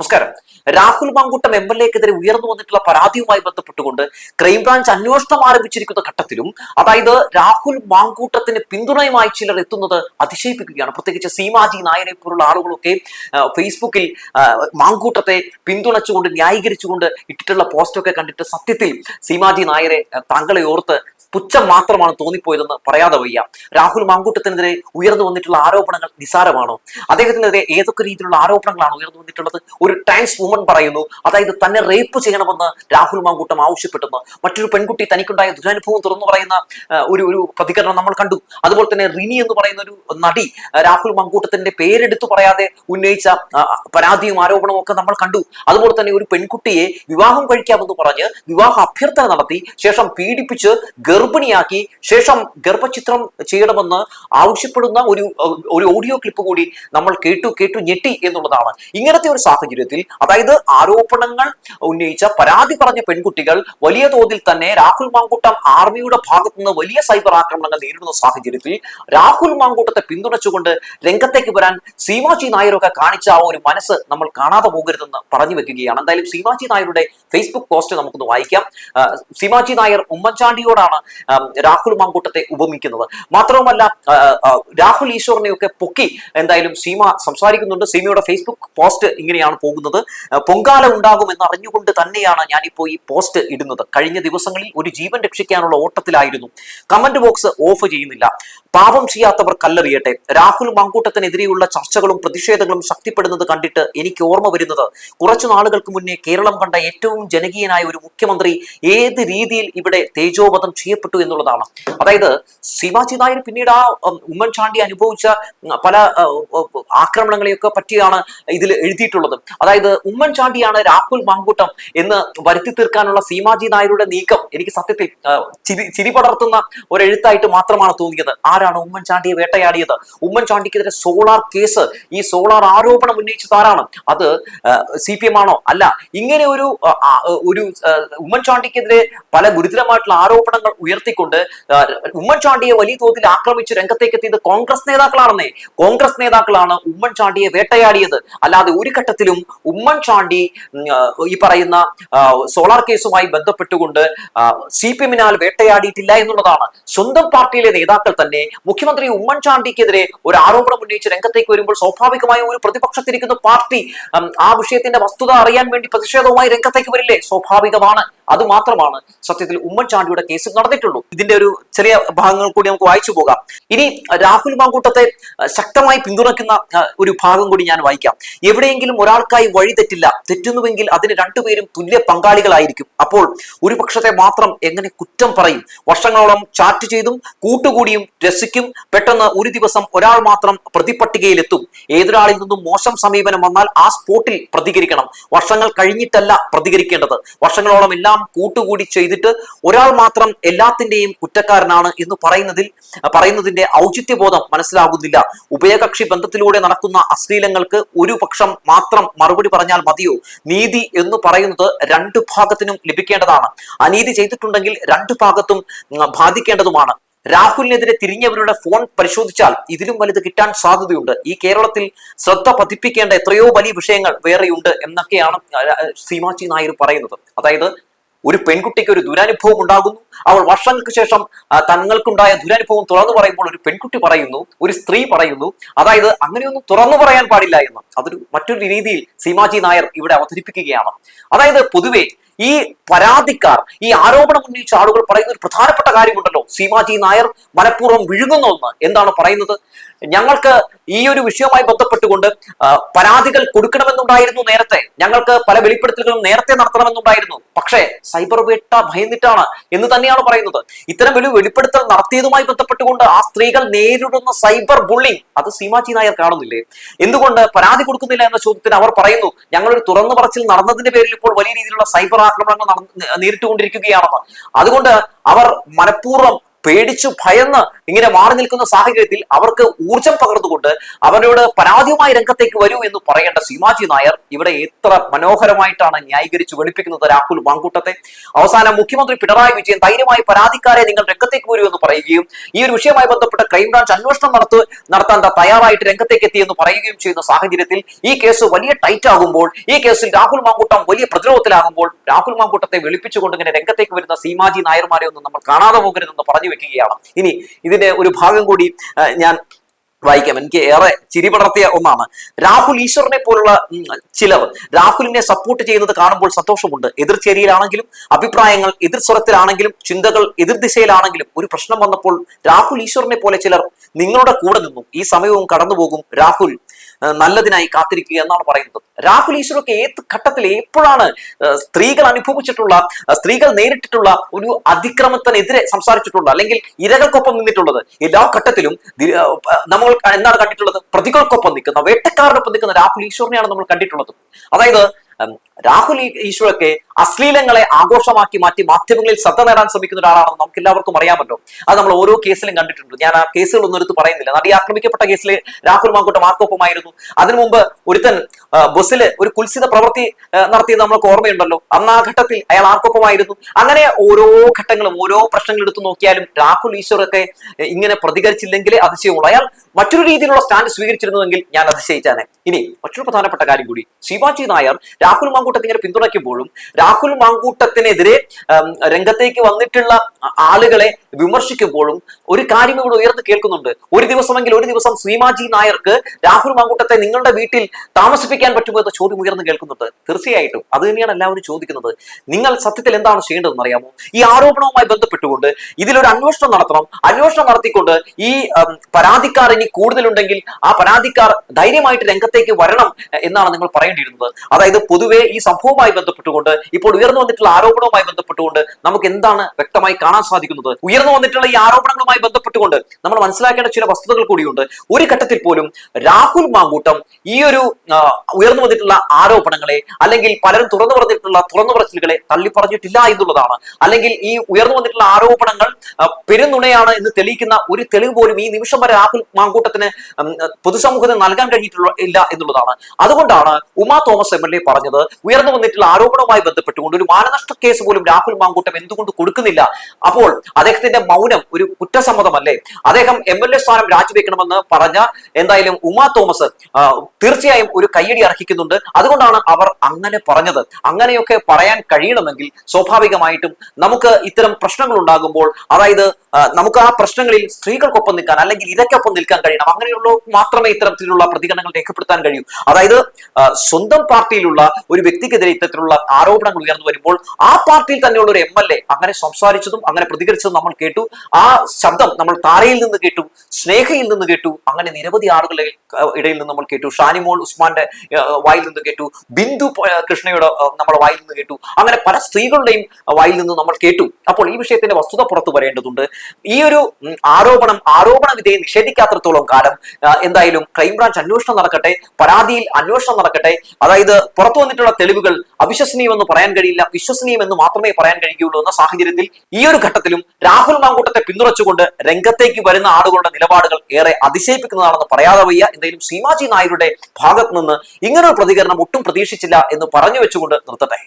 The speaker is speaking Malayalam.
നമസ്കാരം. രാഹുൽ മാങ്കൂട്ടം എം എൽ എക്കെതിരെ ഉയർന്നു വന്നിട്ടുള്ള പരാതിയുമായി ബന്ധപ്പെട്ടുകൊണ്ട് ക്രൈംബ്രാഞ്ച് അന്വേഷണം ആരംഭിച്ചിരിക്കുന്ന ഘട്ടത്തിലും അതായത് രാഹുൽ മാങ്കൂട്ടത്തിന് പിന്തുണയുമായി ചിലർ എത്തുന്നത് അതിശയിപ്പിക്കുകയാണ്. പ്രത്യേകിച്ച് സീമാജി നായരെ പോലുള്ള ആളുകളൊക്കെ ഫേസ്ബുക്കിൽ മാങ്കൂട്ടത്തെ പിന്തുണച്ചുകൊണ്ട് ന്യായീകരിച്ചുകൊണ്ട് ഇട്ടിട്ടുള്ള പോസ്റ്റൊക്കെ കണ്ടിട്ട് സത്യത്തിൽ സീമാജി നായരെ താങ്കളെ ഓർത്ത് പുച്ഛം മാത്രമാണ് തോന്നിപ്പോയതെന്ന് പറയാതെ വയ്യ. രാഹുൽ മാങ്കൂട്ടത്തിനെതിരെ ഉയർന്നു വന്നിട്ടുള്ള ആരോപണങ്ങൾ നിസാരമാണോ അദ്ദേഹത്തിനെതിരെ ഏതൊക്കെ രീതിയിലുള്ള ആരോപണങ്ങളാണ് ഉയർന്നു വന്നിട്ടുള്ളത്? ഒരു ട്രാൻസ് വുമൺ പറയുന്നു. അതായത് തന്നെ റേപ്പ് ചെയ്യണമെന്ന് രാഹുൽ മാങ്കൂട്ടം ആവശ്യപ്പെട്ടെന്ന്. മറ്റൊരു പെൺകുട്ടി തനിക്കുണ്ടായ ദുരനുഭവം തുറന്നു പറയുന്ന ഒരു ഒരു പ്രതികരണം നമ്മൾ കണ്ടു. അതുപോലെ തന്നെ റിനി എന്ന് പറയുന്ന ഒരു നടി രാഹുൽ മാങ്കൂട്ടത്തിന്റെ പേരെടുത്തു പറയാതെ ഉന്നയിച്ച പരാതിയും ആരോപണവും ഒക്കെ നമ്മൾ കണ്ടു. അതുപോലെ തന്നെ ഒരു പെൺകുട്ടിയെ വിവാഹം കഴിക്കാമെന്ന് പറഞ്ഞ് വിവാഹ അഭ്യർത്ഥന നടത്തി ശേഷം പീഡിപ്പിച്ച് ഗർഭിണിയാക്കി ശേഷം ഗർഭചിത്രം ചെയ്യണമെന്ന് ആവശ്യപ്പെടുന്ന ഒരു ഒരു ഓഡിയോ ക്ലിപ്പ് കൂടി നമ്മൾ കേട്ടു കേട്ടു ഞെട്ടി എന്നുള്ളതാണ്. ഇങ്ങനത്തെ ഒരു സാഹചര്യത്തിൽ അതായത് ആരോപണങ്ങൾ ഉന്നയിച്ച പരാതി പറഞ്ഞ പെൺകുട്ടികൾ വലിയ തോതിൽ തന്നെ രാഹുൽ മാങ്കൂട്ടം ആർമിയുടെ ഭാഗത്തു നിന്ന് വലിയ സൈബർ ആക്രമണങ്ങൾ നേരിടുന്ന സാഹചര്യത്തിൽ രാഹുൽ മാങ്കൂട്ടത്തെ പിന്തുണച്ചുകൊണ്ട് രംഗത്തേക്ക് വരാൻ സീമാജി നായരൊക്കെ കാണിച്ച ആ ഒരു മനസ്സ് നമ്മൾ കാണാതെ പോകരുതെന്ന് പറഞ്ഞു വെക്കുകയാണ്. എന്തായാലും സീമാജി നായരുടെ ഫേസ്ബുക്ക് പോസ്റ്റ് നമുക്കൊന്ന് വായിക്കാം. സീമാജി നായർ ഉമ്മൻചാണ്ടിയോടാണ് രാഹുൽ മാങ്കൂട്ടത്തെ ഉപമിക്കുന്നത്. മാത്രവുമല്ല രാഹുൽ ഈശ്വറിനെയൊക്കെ പൊക്കി എന്തായാലും സീമ സംസാരിക്കുന്നുണ്ട്. സീമയുടെ ഫേസ്ബുക്ക് പോസ്റ്റ് ഇങ്ങനെയാണ് പോകുന്നത്. പൊങ്കാല ഉണ്ടാകുമെന്ന് അറിഞ്ഞുകൊണ്ട് തന്നെയാണ് ഞാനിപ്പോൾ ഈ പോസ്റ്റ് ഇടുന്നത്. കഴിഞ്ഞ ദിവസങ്ങളിൽ ഒരു ജീവൻ രക്ഷിക്കാനുള്ള ഓട്ടത്തിലായിരുന്നു. കമന്റ് ബോക്സ് ഓഫ് ചെയ്യുന്നില്ല. പാപം ചെയ്യാത്തവർ കല്ലെറിയട്ടെ. രാഹുൽ മാങ്കൂട്ടത്തിനെതിരെയുള്ള ചർച്ചകളും പ്രതിഷേധങ്ങളും ശക്തിപ്പെടുന്നത് കണ്ടിട്ട് എനിക്ക് ഓർമ്മ വരുന്നത് കുറച്ചു നാളുകൾക്ക് മുന്നേ കേരളം കണ്ട ഏറ്റവും ജനകീയനായ ഒരു മുഖ്യമന്ത്രി ഏത് രീതിയിൽ ഇവിടെ തേജോവധം ചെയ്യപ്പെട്ടു എന്നുള്ളതാണ്. അതായത് ശിവാജി നായർ പിന്നീട് ആ ഉമ്മൻചാണ്ടി അനുഭവിച്ച പല ആക്രമണങ്ങളെയൊക്കെ പറ്റിയാണ് ഇതിൽ എഴുതിയിട്ടുള്ളത്. അതായത് ഉമ്മൻചാണ്ടിയാണ് രാഹുൽ മാങ്കൂട്ടം എന്ന് വരുത്തി തീർക്കാനുള്ള സീമാജി നായരുടെ നീക്കം. എനിക്ക് സത്യത്തിൽ ചിരി ചിരി പടർത്തുന്ന ഒരു എഴുത്തായിട്ട് മാത്രമാണ് തോന്നിയത്. ആരാണ് ഉമ്മൻചാണ്ടിയെ വേട്ടയാടിയത്? ഉമ്മൻചാണ്ടിക്കെതിരെ സോളാർ കേസ് ഈ സോളാർ ആരോപണം ഉന്നയിച്ചതാരാണ് അത് സി പി എം ആണോ? അല്ല ഇങ്ങനെ ഒരു ഒരു ഉമ്മൻചാണ്ടിക്കെതിരെ പല ഗുരുതരമായിട്ടുള്ള ആരോപണങ്ങൾ ഉയർത്തിക്കൊണ്ട് ഉമ്മൻചാണ്ടിയെ വലിയ തോതിൽ ആക്രമിച്ച് രംഗത്തേക്ക് എത്തിയത് കോൺഗ്രസ് നേതാക്കളാണെന്നേ. കോൺഗ്രസ് നേതാക്കളാണ് ഉമ്മൻചാണ്ടിയെ വേട്ടയാടിയത്. അല്ലാതെ ഒരു ഘട്ടത്തിലും ഉമ്മൻചാണ്ടി ഈ പറയുന്ന സോളാർ കേസുമായി ബന്ധപ്പെട്ടുകൊണ്ട് സി പി എമ്മിനാൽ വേട്ടയാടിയിട്ടില്ല എന്നുള്ളതാണ്. സ്വന്തം പാർട്ടിയിലെ നേതാക്കൾ തന്നെ മുഖ്യമന്ത്രി ഉമ്മൻചാണ്ടിക്കെതിരെ ഒരു ആരോപണം ഉന്നയിച്ച് രംഗത്തേക്ക് വരുമ്പോൾ സ്വാഭാവികമായും ഒരു പ്രതിപക്ഷത്തിരിക്കുന്ന പാർട്ടി ആ വിഷയത്തിന്റെ വസ്തുത അറിയാൻ വേണ്ടി പ്രതിഷേധവുമായി രംഗത്തേക്ക് വരില്ലേ? സ്വാഭാവികമാണ്. അത് മാത്രമാണ് സത്യത്തിൽ ഉമ്മൻചാണ്ടിയുടെ കേസ് നടന്നിട്ടുള്ളൂ. ഇതിന്റെ ഒരു ചെറിയ ഭാഗങ്ങൾ കൂടി നമുക്ക് വായിച്ചു പോകാം. ഇനി രാഹുൽ മാങ്കൂട്ടത്തെ ശക്തമായി പിന്തുണയ്ക്കുന്ന ഒരു ഭാഗം കൂടി ഞാൻ വായിക്കാം. എവിടെയെങ്കിലും ഒരാൾക്കായി വഴി തെറ്റില്ല. തെറ്റുന്നുവെങ്കിൽ അതിന് രണ്ടുപേരും തുല്യ പങ്കാളികളായിരിക്കും. അപ്പോൾ ഒരു പക്ഷത്തെ മാത്രം എങ്ങനെ കുറ്റം പറയും? വർഷങ്ങളോളം ചാറ്റ് ചെയ്തും കൂട്ടുകൂടിയും രസിക്കും. പെട്ടെന്ന് ഒരു ദിവസം ഒരാൾ മാത്രം പ്രതിപട്ടികയിലെത്തും ഏതൊരാളിൽ നിന്നും മോശം സമീപനം വന്നാൽ ആ സ്പോട്ടിൽ പ്രതികരിക്കണം. വർഷങ്ങൾ കഴിഞ്ഞിട്ടല്ല പ്രതികരിക്കേണ്ടത്. വർഷങ്ങളോളം എല്ലാം കൂട്ടുകൂടി ചെയ്തിട്ട് ഒരാൾ മാത്രം എല്ലാത്തിന്റെയും കുറ്റക്കാരനാണ് എന്ന് പറയുന്നതിൽ പറയുന്നതിന്റെ ഔചിത്യബോധം മനസ്സിലാകുന്നില്ല. ഉഭയകക്ഷി ബന്ധത്തിലൂടെ നടക്കുന്ന അശ്ലീലങ്ങൾക്ക് ഒരു പക്ഷം മാത്രം മറുപടി പറഞ്ഞാൽ മതിയോ? നീതി എന്ന് പറയുന്നത് രണ്ടു ഭാഗത്തിനും ലഭിക്കേണ്ടതാണ്. അനീതി ചെയ്തിട്ടുണ്ടെങ്കിൽ രണ്ടു ഭാഗത്തും ബാധിക്കേണ്ടതുമാണ്. രാഹുലിനെതിരെ തിരിഞ്ഞവരുടെ ഫോൺ പരിശോധിച്ചാൽ ഇതിലും വലുത് കിട്ടാൻ സാധ്യതയുണ്ട്. ഈ കേരളത്തിൽ ശ്രദ്ധ പതിപ്പിക്കേണ്ട എത്രയോ വലിയ വിഷയങ്ങൾ വേറെയുണ്ട് എന്നൊക്കെയാണ് സീമാച്ചി നായർ പറയുന്നത്. അതായത് ഒരു പെൺകുട്ടിക്ക് ഒരു ദുരനുഭവം ഉണ്ടാകുന്നു. അവൾ വർഷങ്ങൾക്ക് ശേഷം തങ്ങൾക്കുണ്ടായ ദുരനുഭവം തുറന്നു പറയുമ്പോൾ ഒരു പെൺകുട്ടി പറയുന്നു ഒരു സ്ത്രീ പറയുന്നു. അതായത് അങ്ങനെയൊന്നും തുറന്നു പറയാൻ പാടില്ല എന്ന്. അതൊരു മറ്റൊരു രീതിയിൽ സീമാജി നായർ ഇവിടെ അവതരിപ്പിക്കുകയാണ്. അതായത് പൊതുവെ ഈ പരാതിക്കാർ ഈ ആരോപണം ഉന്നയിച്ച ആളുകൾ പറയുന്ന ഒരു പ്രധാനപ്പെട്ട കാര്യമുണ്ടല്ലോ. സീമാജി നായർ മനഃപൂർവം വിഴുങ്ങുന്ന ഒന്ന് എന്താണ് പറയുന്നത്? ഞങ്ങൾക്ക് ഈ ഒരു വിഷയവുമായി ബന്ധപ്പെട്ടുകൊണ്ട് പരാതികൾ കൊടുക്കണമെന്നുണ്ടായിരുന്നു നേരത്തെ. ഞങ്ങൾക്ക് പല വെളിപ്പെടുത്തലുകളും നേരത്തെ നടത്തണമെന്നുണ്ടായിരുന്നു. പക്ഷേ സൈബർ വേട്ട ഭയന്നിട്ടാണ് എന്ന് തന്നെയാണ് പറയുന്നത്. ഇത്തരം വലിയ വെളിപ്പെടുത്തൽ നടത്തിയതുമായി ബന്ധപ്പെട്ടുകൊണ്ട് ആ സ്ത്രീകൾ നേരിടുന്ന സൈബർ ബുള്ളിങ് അത് സീമാജി നായർ കാണുന്നില്ലേ? എന്തുകൊണ്ട് പരാതി കൊടുക്കുന്നില്ല എന്ന ചോദ്യത്തിന് അവർ പറയുന്നു ഞങ്ങളൊരു തുറന്നു പറച്ചിൽ നടന്നതിന്റെ പേരിൽ ഇപ്പോൾ വലിയ രീതിയിലുള്ള സൈബർ ആക്രമണങ്ങൾ നേരിട്ടുകൊണ്ടിരിക്കുകയാണെന്ന്. അതുകൊണ്ട് അവർ മനഃപൂർവം പേടിച്ചു ഭയന്ന് ഇങ്ങനെ മാറി നിൽക്കുന്ന സാഹചര്യത്തിൽ അവർക്ക് ഊർജം പകർന്നുകൊണ്ട് അവരോട് പരാതിയുമായി രംഗത്തേക്ക് വരൂ എന്ന് പറയേണ്ട സീമാജി നായർ ഇവിടെ എത്ര മനോഹരമായിട്ടാണ് ന്യായീകരിച്ച് വെളുപ്പിക്കുന്നത് രാഹുൽ മാങ്കൂട്ടത്തെ. അവസാനം മുഖ്യമന്ത്രി പിണറായി വിജയൻ ധൈര്യമായി പരാതിക്കാരെ നിങ്ങൾ രംഗത്തേക്ക് വരൂ എന്ന് പറയുകയും ഈ ഒരു വിഷയവുമായി ബന്ധപ്പെട്ട് ക്രൈംബ്രാഞ്ച് അന്വേഷണം നടത്തു നടത്താൻ തയ്യാറായിട്ട് രംഗത്തേക്ക് എത്തി എന്ന് പറയുകയും ചെയ്യുന്ന സാഹചര്യത്തിൽ ഈ കേസ് വലിയ ടൈറ്റ് ആകുമ്പോൾ ഈ കേസിൽ രാഹുൽ മാങ്കൂട്ടം വലിയ പ്രതിരോധത്തിലാകുമ്പോൾ രാഹുൽ മാങ്കൂട്ടത്തെ വെളുപ്പിച്ചുകൊണ്ട് ഇങ്ങനെ രംഗത്തേക്ക് വരുന്ന സീമാജി നായർമാരെ ഒന്നും നമ്മൾ കാണാതെ പോകരുതെന്ന് പറഞ്ഞു വെക്കുകയാണ്. ഇനി ഇതിന്റെ ഒരു ഭാഗം കൂടി ഞാൻ വായിക്കാം. എനിക്ക് ഏറെ ചിരി പടർത്തിയ ഒന്നാണ്. രാഹുൽ ഈശ്വറിനെ പോലുള്ള ചിലർ രാഹുലിനെ സപ്പോർട്ട് ചെയ്യുന്നത് കാണുമ്പോൾ സന്തോഷമുണ്ട്. എതിർചേരിയിലാണെങ്കിലും അഭിപ്രായങ്ങൾ എതിർ സ്വരത്തിലാണെങ്കിലും ചിന്തകൾ എതിർ ദിശയിലാണെങ്കിലും ഒരു പ്രശ്നം വന്നപ്പോൾ രാഹുൽ ഈശ്വറിനെ പോലെ ചിലർ നിങ്ങളുടെ കൂടെ നിന്നും. ഈ സമയവും കടന്നുപോകും. രാഹുൽ നല്ലതിനായി കാത്തിരിക്കുക എന്നാണ് പറയുന്നത്. രാഹുൽ ഈശ്വറൊക്കെ ഏത് ഘട്ടത്തിൽ എപ്പോഴാണ് സ്ത്രീകൾ അനുഭവിച്ചിട്ടുള്ള സ്ത്രീകൾ നേരിട്ടിട്ടുള്ള ഒരു അതിക്രമത്തിനെതിരെ സംസാരിച്ചിട്ടുള്ള അല്ലെങ്കിൽ ഇരകൾക്കൊപ്പം നിന്നിട്ടുള്ളത്? എല്ലാ ഘട്ടത്തിലും നമ്മൾ എന്താണ് കണ്ടിട്ടുള്ളത്? പ്രതികൾക്കൊപ്പം നിൽക്കുന്ന വേട്ടക്കാരനൊപ്പം നിൽക്കുന്ന രാഹുൽ ഈശ്വറിനെയാണ് നമ്മൾ കണ്ടിട്ടുള്ളത്. അതായത് രാഹുൽ ഈശ്വരൊക്കെ അശ്ലീലങ്ങളെ ആഘോഷമാക്കി മാറ്റി മാധ്യമങ്ങളിൽ ശ്രദ്ധ നേടാൻ ശ്രമിക്കുന്ന ഒരാളാണെന്ന് നമുക്ക് എല്ലാവർക്കും അറിയാമല്ലോ. അത് നമ്മൾ ഓരോ കേസിലും കണ്ടിട്ടുണ്ട്. ഞാൻ ആ കേസുകളൊന്നും എടുത്ത് പറയുന്നില്ല. നടി ആക്രമിക്കപ്പെട്ട കേസിൽ രാഹുൽ മാങ്കൂട്ടം ആർക്കൊപ്പമായിരുന്നു. അതിനു മുമ്പ് ഒരുത്തൻ ബസ്സിൽ ഒരു കുൽസിത പ്രവൃത്തി നടത്തിയത് നമ്മൾക്ക് ഓർമ്മയുണ്ടല്ലോ. അന്ന് ആ ഘട്ടത്തിൽ അയാൾ ആർക്കൊപ്പമായിരുന്നു. അങ്ങനെ ഓരോ ഘട്ടങ്ങളും ഓരോ പ്രശ്നങ്ങൾ എടുത്തു നോക്കിയാലും രാഹുൽ ഈശ്വറൊക്കെ ഇങ്ങനെ പ്രതികരിച്ചില്ലെങ്കിൽ അതിശയമുള്ളൂ. അയാൾ മറ്റൊരു രീതിയിലുള്ള സ്റ്റാൻഡ് സ്വീകരിച്ചിരുന്നുവെങ്കിൽ ഞാൻ അതിശയിച്ചാനെ. ഇനി മറ്റൊരു പ്രധാനപ്പെട്ട കാര്യം കൂടി. ശിവാജി നായർ രാഹുൽ മാങ്കൂട്ടത്തെ ഇങ്ങനെ പിന്തുണയ്ക്കുമ്പോഴും രാഹുൽ മാങ്കൂട്ടത്തിനെതിരെ രംഗത്തേക്ക് വന്നിട്ടുള്ള ആളുകളെ വിമർശിക്കുമ്പോഴും ഒരു കാര്യം ഇവിടെ ഉയർന്നു കേൾക്കുന്നുണ്ട്. ഒരു ദിവസമെങ്കിൽ ഒരു ദിവസം ശ്രീമാജി നായർക്ക് രാഹുൽ മാങ്കൂട്ടത്തെ നിങ്ങളുടെ വീട്ടിൽ താമസിപ്പിക്കാൻ പറ്റുമോ എന്ന ചോദ്യം ഉയർന്നു കേൾക്കുന്നുണ്ട്. തീർച്ചയായിട്ടും. അത് തന്നെയാണ് എല്ലാവരും ചോദിക്കുന്നത്. നിങ്ങൾ സത്യത്തിൽ എന്താണ് ചെയ്യേണ്ടതെന്ന് അറിയാമോ? ഈ ആരോപണവുമായി ബന്ധപ്പെട്ടുകൊണ്ട് ഇതിലൊരു അന്വേഷണം നടത്തണം. അന്വേഷണം നടത്തിക്കൊണ്ട് ഈ പരാതിക്കാർ ഇനി കൂടുതലുണ്ടെങ്കിൽ ആ പരാതിക്കാർ ധൈര്യമായിട്ട് രംഗത്തേക്ക് വരണം എന്നാണ് നിങ്ങൾ പറയേണ്ടിയിരുന്നത്. അതായത് പൊതുവെ ഈ സംഭവവുമായി ബന്ധപ്പെട്ടുകൊണ്ട് ഇപ്പോൾ ഉയർന്നു വന്നിട്ടുള്ള ആരോപണവുമായി ബന്ധപ്പെട്ടുകൊണ്ട് നമുക്ക് എന്താണ് വ്യക്തമായി കാണാൻ സാധിക്കുന്നത്? ഉയർന്നു വന്നിട്ടുള്ള ഈ ആരോപണങ്ങളുമായി ബന്ധപ്പെട്ടുകൊണ്ട് നമ്മൾ മനസ്സിലാക്കേണ്ട ചില വസ്തുതകൾ കൂടിയുണ്ട്. ഒരു ഘട്ടത്തിൽ പോലും രാഹുൽ മാങ്കൂട്ടം ഈ ഒരു ഉയർന്നു വന്നിട്ടുള്ള ആരോപണങ്ങളെ അല്ലെങ്കിൽ പലരും തുറന്നു പറഞ്ഞിട്ടുള്ള തുറന്നു പറച്ചിലുകളെ തള്ളി പറഞ്ഞിട്ടില്ല എന്നുള്ളതാണ്. അല്ലെങ്കിൽ ഈ ഉയർന്നു വന്നിട്ടുള്ള ആരോപണങ്ങൾ പെരുന്നുണയാണ് എന്ന് തെളിയിക്കുന്ന ഒരു തെളിവ് പോലും ഈ നിമിഷം വരെ രാഹുൽ മാങ്കൂട്ടത്തിന് പൊതുസമൂഹത്തിന് നൽകാൻ കഴിഞ്ഞിട്ടുള്ള ഇല്ല. എന്നുള്ളതാണ്. അതുകൊണ്ടാണ് Uma Thomas M L A പറഞ്ഞത് ഉയർന്നു വന്നിട്ടുള്ള ആരോപണവുമായി ബന്ധപ്പെട്ടുകൊണ്ട് ഒരു മാനനഷ്ട കേസ് പോലും രാഹുൽ മാങ്കൂട്ടം എന്തുകൊണ്ട് കൊടുക്കുന്നില്ല. അപ്പോൾ അദ്ദേഹത്തിന്റെ മൗനം ഒരു കുറ്റസമ്മതമല്ലേ? അദ്ദേഹം എം എൽ എ സ്ഥാനം രാജിവെക്കണമെന്ന് പറഞ്ഞ എന്തായാലും ഉമാ തോമസ് തീർച്ചയായും ഒരു കയ്യടി അർഹിക്കുന്നുണ്ട്. അതുകൊണ്ടാണ് അവർ അങ്ങനെ പറഞ്ഞത്. അങ്ങനെയൊക്കെ പറയാൻ കഴിയണമെങ്കിൽ സ്വാഭാവികമായിട്ടും നമുക്ക് ഇത്തരം പ്രശ്നങ്ങൾ ഉണ്ടാകുമ്പോൾ അതായത് നമുക്ക് ആ പ്രശ്നങ്ങളിൽ സ്ത്രീകൾക്കൊപ്പം നിൽക്കാൻ അല്ലെങ്കിൽ ഇരയ്ക്കൊപ്പം നിൽക്കാൻ കഴിയണം. അങ്ങനെയുള്ള മാത്രമേ ഇത്തരത്തിലുള്ള പ്രതികരണങ്ങൾ രേഖപ്പെടുത്താൻ കഴിയൂ. അതായത് സ്വന്തം പാർട്ടിയിലുള്ള ഒരു വ്യക്തിക്കെതിരെ ഇത്തരത്തിലുള്ള ആരോപണങ്ങൾ ഉയർന്നു വരുമ്പോൾ ആ പാർട്ടിയിൽ തന്നെയുള്ള ഒരു എം എൽ എ അങ്ങനെ സംസാരിച്ചതും അങ്ങനെ പ്രതികരിച്ചതും നമ്മൾ കേട്ടു. ആ ശബ്ദം നമ്മൾ താരയിൽ നിന്ന് കേട്ടു സ്നേഹയിൽ നിന്ന് കേട്ടു അങ്ങനെ നിരവധി ആളുകളെ ഇടയിൽ നിന്ന് നമ്മൾ കേട്ടു. ഷാനിമോൾ ഉസ്മാന്റെ വായിൽ നിന്ന് കേട്ടു. ബിന്ദു കൃഷ്ണയുടെ നമ്മുടെ വായിൽ നിന്ന് കേട്ടു. അങ്ങനെ പല സ്ത്രീകളുടെയും വായിൽ നിന്ന് നമ്മൾ കേട്ടു. അപ്പോൾ ഈ വിഷയത്തിന്റെ വസ്തുത പുറത്തു വരേണ്ടതുണ്ട്. ഈ ഒരു ആരോപണം ആരോപണ വിധേയം നിഷേധിക്കാത്തിടത്തോളം കാലം എന്തായാലും ക്രൈംബ്രാഞ്ച് അന്വേഷണം നടക്കട്ടെ. പരാതിയിൽ അന്വേഷണം നടക്കട്ടെ. അതായത് പുറത്തു വന്നിട്ടുള്ള തെളിവുകൾ അവിശ്വസനീയമെന്ന് പറയാൻ കഴിയില്ല വിശ്വസനീയമെന്ന് മാത്രമേ പറയാൻ കഴിയുള്ളൂ എന്ന സാഹചര്യത്തിൽ ഈ ഒരു ഘട്ടത്തിലും രാഹുൽ മാങ്കൂട്ടത്തെ പിന്തുണച്ചുകൊണ്ട് രംഗത്തേക്ക് വരുന്ന ആളുകളുടെ നിലപാടുകൾ ഏറെ അതിശയിപ്പിക്കുന്നതാണെന്ന് പറയാതെ വയ്യ. എന്തായാലും സീമാജി നായരുടെ ഭാഗത്ത് നിന്ന് ഇങ്ങനൊരു പ്രതികരണം ഒട്ടും പ്രതീക്ഷിച്ചില്ല എന്ന് പറഞ്ഞു വെച്ചുകൊണ്ട് നിർത്തട്ടെ.